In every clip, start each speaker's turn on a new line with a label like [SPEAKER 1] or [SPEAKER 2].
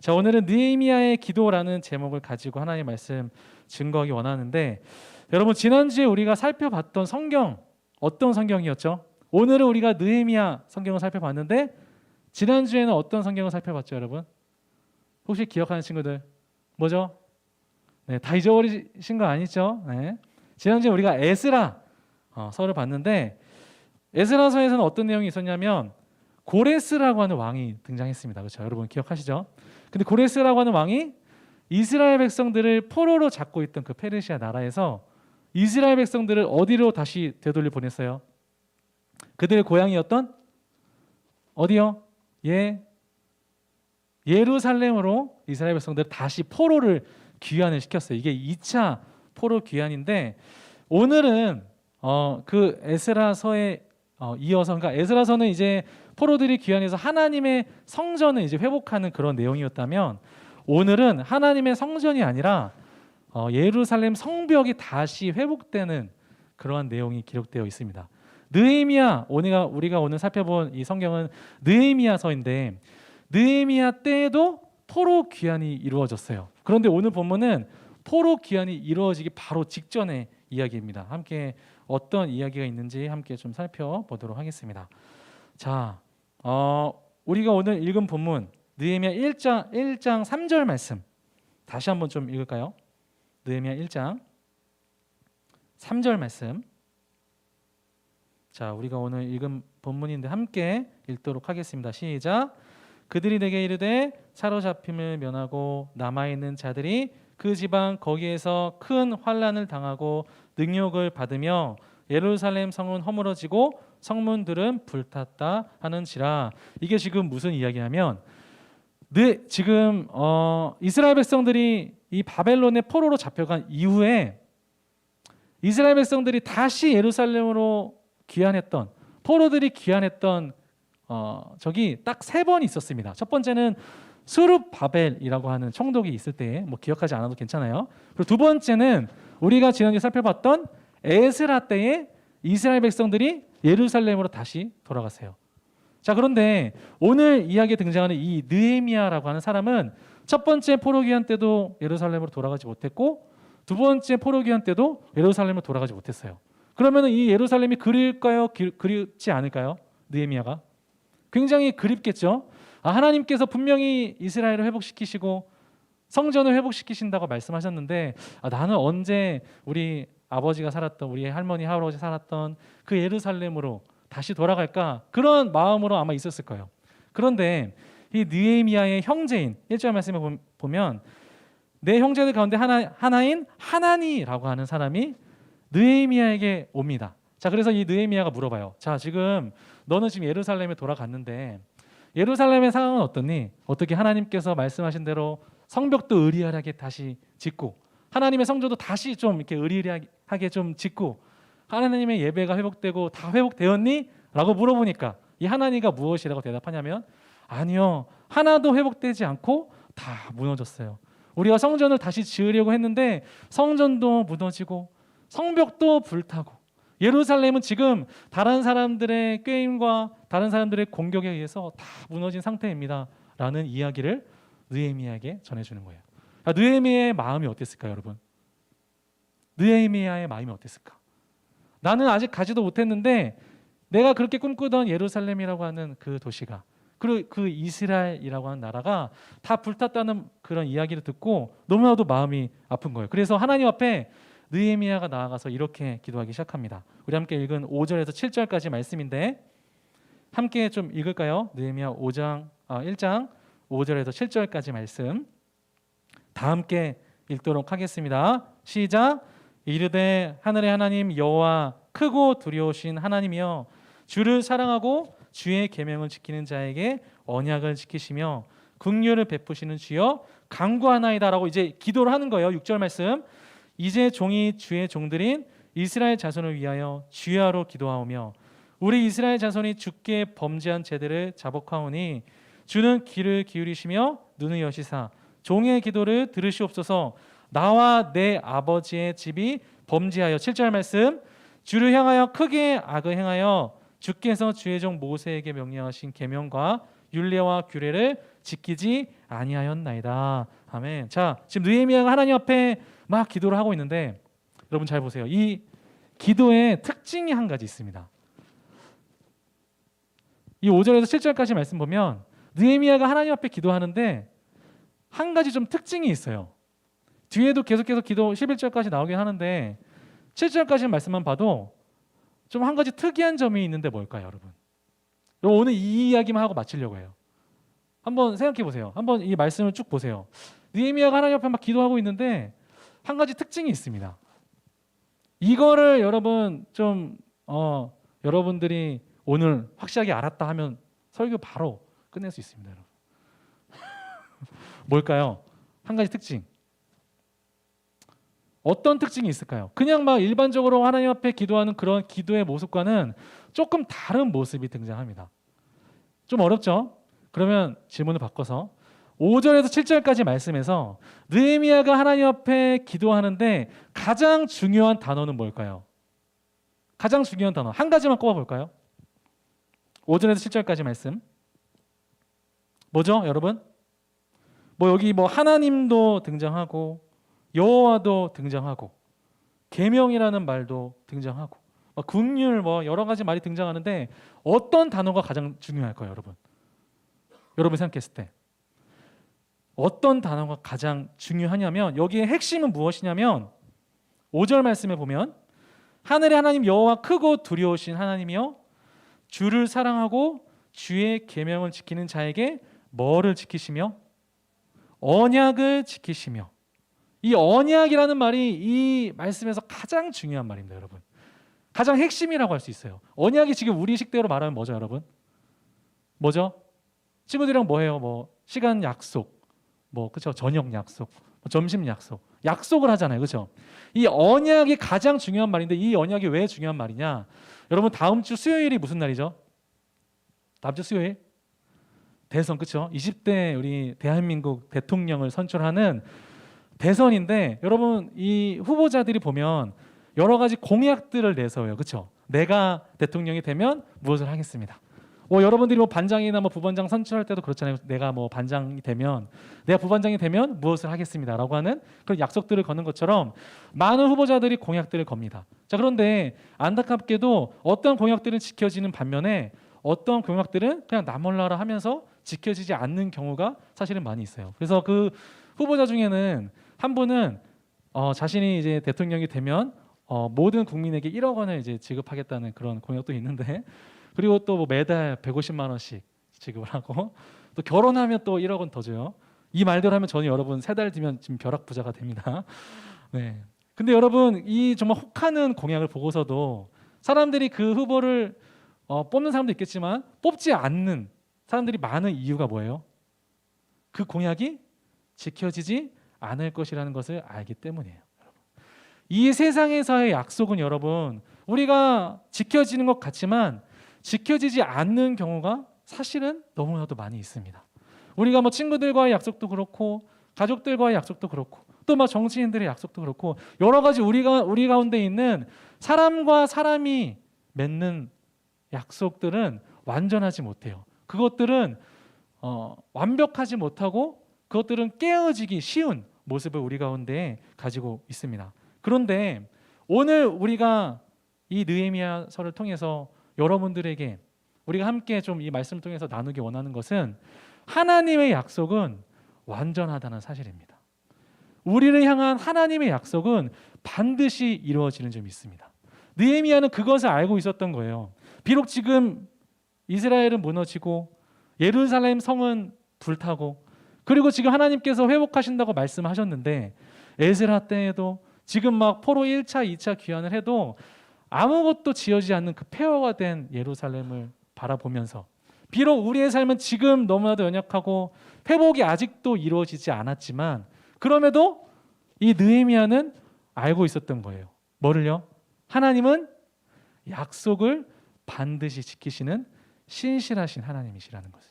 [SPEAKER 1] 자, 오늘은 느헤미야의 기도라는 제목을 가지고 하나님의 말씀 증거하기 원하는데 여러분 지난주에 우리가 살펴봤던 성경 어떤 성경이었죠? 오늘은 우리가 느헤미야 성경을 살펴봤는데 지난주에는 어떤 성경을 살펴봤죠, 여러분? 혹시 기억하는 친구들 뭐죠? 네, 다 잊어버리신 거 아니죠? 네. 지난주에 우리가 에스라 어, 서를 봤는데 에스라서에서는 어떤 내용이 있었냐면 고레스라고 하는 왕이 등장했습니다. 그렇죠? 여러분 기억하시죠? 근데 고레스라고 하는 왕이 이스라엘 백성들을 포로로 잡고 있던 그 페르시아 나라에서 이스라엘 백성들을 어디로 다시 되돌려 보냈어요? 그들의 고향이었던 어디요? 예 예루살렘으로 이스라엘 백성들을 다시 포로를 귀환을 시켰어요. 이게 2차 포로 귀환인데 오늘은 어, 그 에스라서에 어, 이어서 그러니까 에스라서는 이제 포로들이 귀환해서 하나님의 성전을 이제 회복하는 그런 내용이었다면 오늘은 하나님의 성전이 아니라 어, 예루살렘 성벽이 다시 회복되는 그러한 내용이 기록되어 있습니다. 느헤미야 우리가 우리가 오늘 살펴본 이 성경은 느헤미야서인데 느헤미야 때에도 포로 귀환이 이루어졌어요. 그런데 오늘 본문은 포로 귀환이 이루어지기 바로 직전의 이야기입니다. 함께 어떤 이야기가 있는지 함께 좀 살펴보도록 하겠습니다. 자, 어, 우리가 오늘 읽은 본문 느헤미야 1장 1장 3절 말씀 다시 한번 좀 읽을까요? 느헤미야 1장 3절 말씀. 자, 우리가 오늘 읽은 본문인데 함께 읽도록 하겠습니다. 시작. 그들이 내게 이르되 사로잡힘을 면하고 남아 있는 자들이 그 지방 거기에서 큰 환란을 당하고 능욕을 받으며 예루살렘 성은 허물어지고 성문들은 불탔다 하는지라 이게 지금 무슨 이야기냐면 네, 지금 어, 이스라엘 백성들이 이 바벨론의 포로로 잡혀간 이후에 이스라엘 백성들이 다시 예루살렘으로 귀환했던 포로들이 귀환했던 어, 저기 딱세 번 있었습니다. 첫 번째는 수룹 바벨이라고 하는 총독이 있을 때 뭐 기억하지 않아도 괜찮아요. 그리고 두 번째는 우리가 지난주에 살펴봤던 에스라 때에 이스라엘 백성들이 예루살렘으로 다시 돌아갔어요. 자 그런데 오늘 이야기에 등장하는 이 느헤미야라고 하는 사람은 첫 번째 포로 귀환 때도 예루살렘으로 돌아가지 못했고 두 번째 포로 귀환 때도 예루살렘으로 돌아가지 못했어요. 그러면 이 예루살렘이 그리울까요? 기- 그립지 않을까요? 느헤미야가 굉장히 그립겠죠. 아, 하나님께서 분명히 이스라엘을 회복시키시고 성전을 회복시키신다고 말씀하셨는데 아, 나는 언제 우리 아버지가 살았던 우리 할머니 할아버지 살았던 그 예루살렘으로 다시 돌아갈까 그런 마음으로 아마 있었을 거예요. 그런데 이 느헤미야의 형제인 1절 말씀에 보- 보면 내 형제들 가운데 하나 하나인 하나니라고 하는 사람이 느헤미야에게 옵니다. 자, 그래서 이 느헤미야가 물어봐요. 자, 지금 너는 지금 예루살렘에 돌아갔는데 예루살렘의 상황은 어떻니? 어떻게 하나님께서 말씀하신 대로 성벽도 의리하게 다시 짓고 하나님의 성전도 다시 좀 이렇게 의리하게 좀 짓고 하나님의 예배가 회복되고 다 회복되었니? 라고 물어보니까 이 하나니가 무엇이라고 대답하냐면 아니요. 하나도 회복되지 않고 다 무너졌어요. 우리가 성전을 다시 지으려고 했는데 성전도 무너지고 성벽도 불타고 예루살렘은 지금 다른 사람들의 꾀임과 다른 사람들의 공격에 의해서 다 무너진 상태입니다 라는 이야기를 느헤미야에게 전해주는 거예요. 아, 느헤미야의 마음이 어땠을까요, 여러분? 느헤미야의 마음이 어땠을까? 나는 아직 가지도 못했는데 내가 그렇게 꿈꾸던 예루살렘이라고 하는 그 도시가 그리고 그 이스라엘이라고 하는 나라가 다 불탔다는 그런 이야기를 듣고 너무나도 마음이 아픈 거예요. 그래서 하나님 앞에 느헤미야가 나아가서 이렇게 기도하기 시작합니다. 우리 함께 읽은 5절에서 7절까지 말씀인데 함께 좀 읽을까요? 느헤미야 5장 아, 1장 5절에서 7절까지 말씀 다 함께 읽도록 하겠습니다. 시작. 이르되 하늘의 하나님 여호와 크고 두려우신 하나님이여 주를 사랑하고 주의 계명을 지키는 자에게 언약을 지키시며 긍휼을 베푸시는 주여 강구하나이다라고 이제 기도를 하는 거예요. 6절 말씀. 이제 종이 주의 종들인 이스라엘 자손을 위하여 주야로 기도하오며 우리 이스라엘 자손이 주께 범죄한 죄들을 자복하오니 주는 귀를 기울이시며 눈을 여시사 종의 기도를 들으시옵소서 나와 내 아버지의 집이 범죄하여 7절 말씀 주를 향하여 크게 악을 행하여 주께서 주의 종 모세에게 명령하신 계명과 율례와 규례를 지키지 아니하였나이다. 아멘. 자, 지금 느헤미야가 하나님 앞에 막 기도를 하고 있는데 여러분 잘 보세요. 이 기도의 특징이 한 가지 있습니다. 이 5절에서 7절까지 말씀 보면 느헤미야가 하나님 앞에 기도하는데 한 가지 좀 특징이 있어요. 뒤에도 계속해서 기도 11절까지 나오긴 하는데 7절까지 말씀만 봐도 좀 한 가지 특이한 점이 있는데 뭘까요, 여러분? 오늘 이 이야기만 하고 마치려고 해요. 한번 생각해 보세요. 한번 이 말씀을 쭉 보세요. 느헤미야가 하나님 앞에 막 기도하고 있는데 한 가지 특징이 있습니다. 이거를 여러분 좀 어, 여러분들이 오늘 확실하게 알았다 하면 설교 바로 끝낼 수 있습니다, 여러분. 뭘까요? 한 가지 특징. 어떤 특징이 있을까요? 그냥 막 일반적으로 하나님 앞에 기도하는 그런 기도의 모습과는 조금 다른 모습이 등장합니다. 좀 어렵죠? 그러면 질문을 바꿔서 5절에서 7절까지 말씀에서 느헤미야가 하나님 앞에 기도하는데 가장 중요한 단어는 뭘까요? 가장 중요한 단어 한 가지만 꼽아 볼까요? 5절에서 7절까지 말씀. 뭐죠, 여러분? 뭐 여기 뭐 하나님도 등장하고 여호와도 등장하고 계명이라는 말도 등장하고 막 긍휼 뭐 여러 가지 말이 등장하는데 어떤 단어가 가장 중요할까요, 여러분? 여러분 생각했을 때 어떤 단어가 가장 중요하냐면 여기에 핵심은 무엇이냐면 5절 말씀에 보면 하늘의 하나님 여호와 크고 두려우신 하나님이여 주를 사랑하고 주의 계명을 지키는 자에게 뭐를 지키시며 언약을 지키시며 이 언약이라는 말이 이 말씀에서 가장 중요한 말입니다, 여러분. 가장 핵심이라고 할 수 있어요. 언약이 지금 우리 식대로 말하면 뭐죠, 여러분? 뭐죠? 친구들이랑 뭐 해요? 뭐 시간 약속, 뭐 그렇죠? 저녁 약속, 뭐 점심 약속, 약속을 하잖아요, 그렇죠? 이 언약이 가장 중요한 말인데 이 언약이 왜 중요한 말이냐? 여러분 다음 주 수요일이 무슨 날이죠? 다음 주 수요일 대선 그렇죠? 20대 우리 대한민국 대통령을 선출하는 대선인데 여러분 이 후보자들이 보면 여러 가지 공약들을 내서요, 그렇죠? 내가 대통령이 되면 무엇을 하겠습니다. 뭐 여러분들이 뭐 반장이나 뭐 부반장 선출할 때도 그렇잖아요. 내가 뭐 반장이 되면 내가 부반장이 되면 무엇을 하겠습니다라고 하는 그런 약속들을 거는 것처럼 많은 후보자들이 공약들을 겁니다. 자 그런데 안타깝게도 어떤 공약들은 지켜지는 반면에 어떤 공약들은 그냥 나몰라라 하면서 지켜지지 않는 경우가 사실은 많이 있어요. 그래서 그 후보자 중에는 한 분은 어, 자신이 이제 대통령이 되면 어, 모든 국민에게 1억 원을 이제 지급하겠다는 그런 공약도 있는데 그리고 또 뭐 매달 150만 원씩 지급을 하고 또 결혼하면 또 1억 원 더 줘요. 이 말대로 하면 저는 여러분 세 달 뒤면 지금 벼락 부자가 됩니다. 네. 근데 여러분 이 정말 혹하는 공약을 보고서도 사람들이 그 후보를 어, 뽑는 사람도 있겠지만 뽑지 않는 사람들이 많은 이유가 뭐예요? 그 공약이 지켜지지 않을 것이라는 것을 알기 때문이에요. 여러분. 이 세상에서의 약속은 여러분 우리가 지켜지는 것 같지만 지켜지지 않는 경우가 사실은 너무나도 많이 있습니다. 우리가 뭐 친구들과의 약속도 그렇고 가족들과의 약속도 그렇고 또 막 정치인들의 약속도 그렇고 여러 가지 우리가 우리 가운데 있는 사람과 사람이 맺는 약속들은 완전하지 못해요. 그것들은 어, 완벽하지 못하고 그것들은 깨어지기 쉬운 모습을 우리 가운데 가지고 있습니다. 그런데 오늘 우리가 이 느헤미야서를 통해서 여러분들에게 우리가 함께 좀 이 말씀을 통해서 나누기 원하는 것은 하나님의 약속은 완전하다는 사실입니다. 우리를 향한 하나님의 약속은 반드시 이루어지는 점이 있습니다. 느헤미야는 그것을 알고 있었던 거예요. 비록 지금 이스라엘은 무너지고 예루살렘 성은 불타고 그리고 지금 하나님께서 회복하신다고 말씀하셨는데 에스라 때에도 지금 막 포로 1차, 2차 귀환을 해도 아무것도 지어지지 않는 그 폐허가 된 예루살렘을 바라보면서 비록 우리의 삶은 지금 너무나도 연약하고 회복이 아직도 이루어지지 않았지만 그럼에도 이 느헤미야는 알고 있었던 거예요. 뭐를요? 하나님은 약속을 반드시 지키시는 신실하신 하나님이시라는 것을.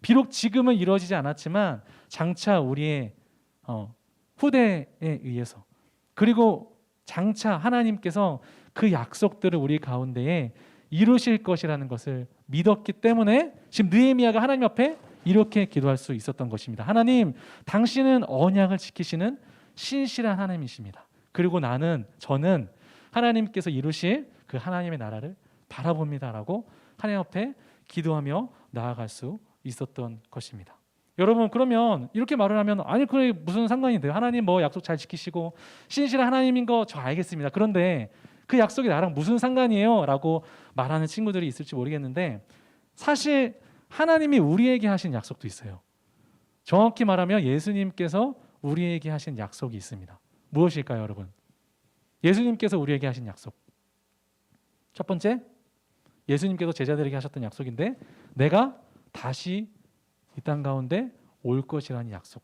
[SPEAKER 1] 비록 지금은 이루어지지 않았지만 장차 우리의 어, 후대에 의해서 그리고 장차 하나님께서 그 약속들을 우리 가운데에 이루실 것이라는 것을 믿었기 때문에 지금 느헤미야가 하나님 앞에 이렇게 기도할 수 있었던 것입니다. 하나님, 당신은 언약을 지키시는 신실한 하나님이십니다. 그리고 나는 저는 하나님께서 이루실 그 하나님의 나라를 바라봅니다라고 하나님 앞에 기도하며 나아갈 수 있었던 것입니다. 여러분 그러면 이렇게 말을 하면 아니 그래 무슨 상관이 돼요? 하나님 뭐 약속 잘 지키시고 신실한 하나님인 거 저 알겠습니다. 그런데 그 약속이 나랑 무슨 상관이에요?라고 말하는 친구들이 있을지 모르겠는데 사실 하나님이 우리에게 하신 약속도 있어요. 정확히 말하면 예수님께서 우리에게 하신 약속이 있습니다. 무엇일까요, 여러분? 예수님께서 우리에게 하신 약속. 첫 번째, 예수님께서 제자들에게 하셨던 약속인데 내가 다시 이 땅 가운데 올 것이라는 약속.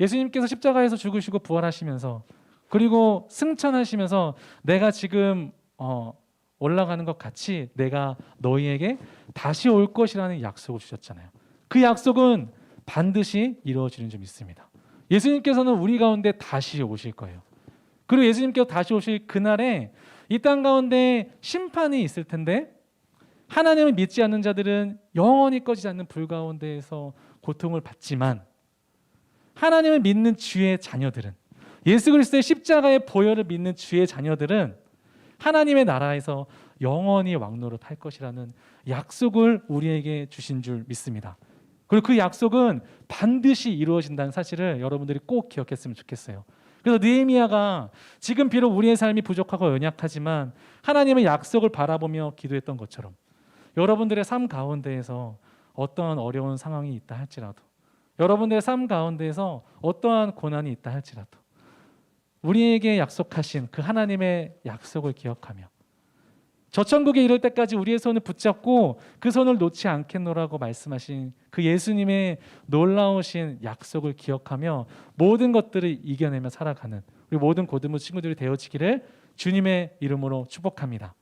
[SPEAKER 1] 예수님께서 십자가에서 죽으시고 부활하시면서 그리고 승천하시면서 내가 지금 어, 올라가는 것 같이 내가 너희에게 다시 올 것이라는 약속을 주셨잖아요. 그 약속은 반드시 이루어지는 점 있습니다. 예수님께서는 우리 가운데 다시 오실 거예요. 그리고 예수님께서 다시 오실 그날에 이 땅 가운데 심판이 있을 텐데 하나님을 믿지 않는 자들은 영원히 꺼지지 않는 불 가운데에서 고통을 받지만 하나님을 믿는 주의 자녀들은 예수 그리스도의 십자가의 보혈을 믿는 주의 자녀들은 하나님의 나라에서 영원히 왕노릇 할 것이라는 약속을 우리에게 주신 줄 믿습니다. 그리고 그 약속은 반드시 이루어진다는 사실을 여러분들이 꼭 기억했으면 좋겠어요. 그래서 느헤미야가 지금 비록 우리의 삶이 부족하고 연약하지만 하나님의 약속을 바라보며 기도했던 것처럼 여러분들의 삶 가운데에서 어떠한 어려운 상황이 있다 할지라도 여러분들의 삶 가운데에서 어떠한 고난이 있다 할지라도 우리에게 약속하신 그 하나님의 약속을 기억하며 저 천국에 이를 때까지 우리의 손을 붙잡고 그 손을 놓지 않겠노라고 말씀하신 그 예수님의 놀라우신 약속을 기억하며 모든 것들을 이겨내며 살아가는 우리 모든 고등부 친구들이 되어지기를 주님의 이름으로 축복합니다.